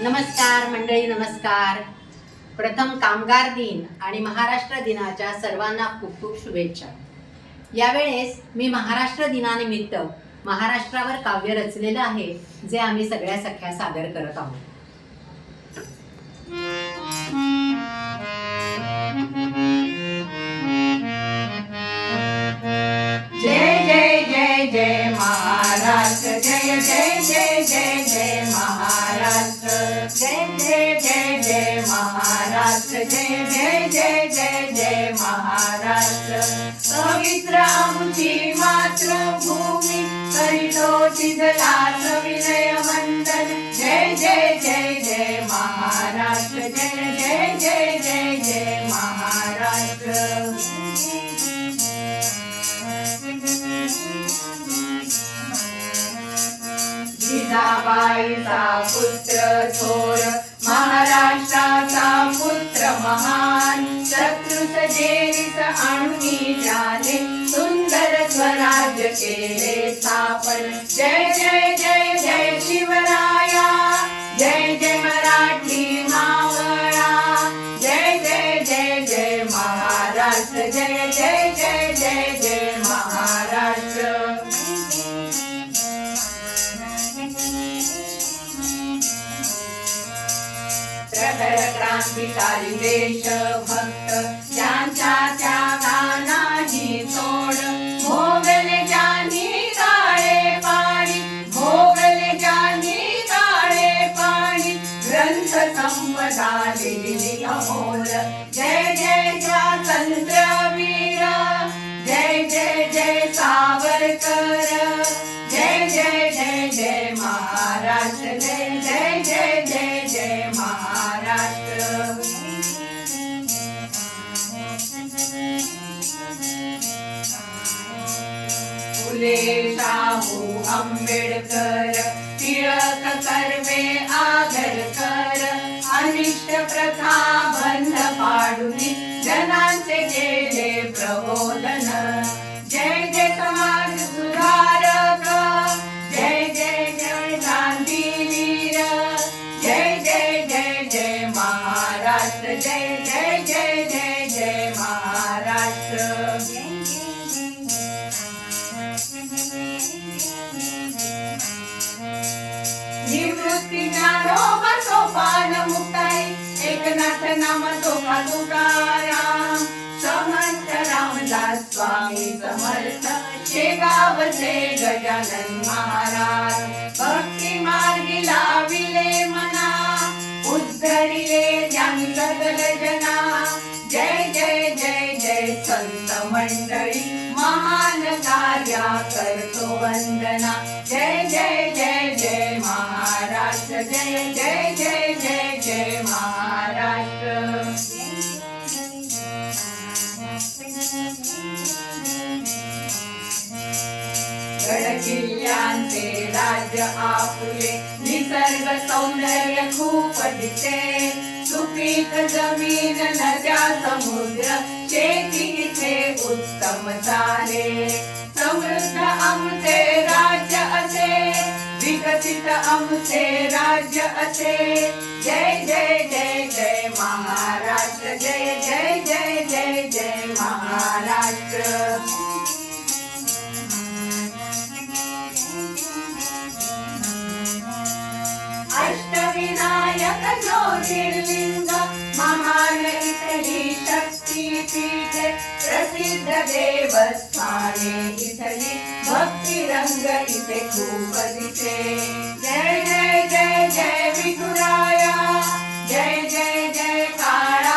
नमस्कार मंडळी नमस्कार. प्रथम कामगार दिन आणि महाराष्ट्र दिनाच्या सर्वांना खूप खूप शुभेच्छा. यावेळेस मी महाराष्ट्र दिनानिमित्त महाराष्ट्रावर काव्य रचलेलं आहे जे आम्ही सगळ्या सख्या सादर करत आहोत. जय जय जय जय महाराष्ट्र जय जय. जय महाराष्ट्र जय जय जय जय जय महाराष्ट्र पवित्र आमची मातृभूमी करितो चिजला विनय वंदन जय जय जय जय महाराष्ट्र जय जय जय जय जय महाराष्ट्र जिजाबाईचा पुत्र थो महान शत्रुस जेरीस आणूनी झाले सुंदर स्वराज्य केले स्थापन. जय जय जय जय शिवराया जय जय मराठी मावळा. जय जय जय जय महाराष्ट्र जय जय प्रखर क्रांतिकारी देशभक्त ज्यांच्या त्या गानाही सोड भोगले ज्यांनी काळे पाणी भोगले ज्यांनी काळे पाणी. ग्रंथ संपदा लिहिली अमोल जय फुले शाहू आंबेडकर टिळक कर्वे आगरकर अनिष्ट प्रथा शेगावचे गजानन महाराज. भक्ती मार्गी लाविले मना. उद्धरिले ज्ञान सगल जना. जय जय जय जय संत मंडळी. महान कार्या करतो वंदना. जय जय जय जय महाराज. जय जय गड किल्ल्यांचे राज्य आपुले. निसर्ग सौंदर्य खूप दिसे सुपीक जमीन नद्या समुद्र शेती इथे उत्तम झाले. समृद्ध आमचे राज्य असे. विकसित आमचे राज्य असे. जय जय जय जय महाराष्ट्र. जय जय जय जय जय ज्योतिर्लिंग महान इथली शक्तीपीठे प्रसिद्ध देवस्थाने इथली भक्ती रंग इथे खूप दिसे। जय जय जय जय विठुराया जय जय जय काळा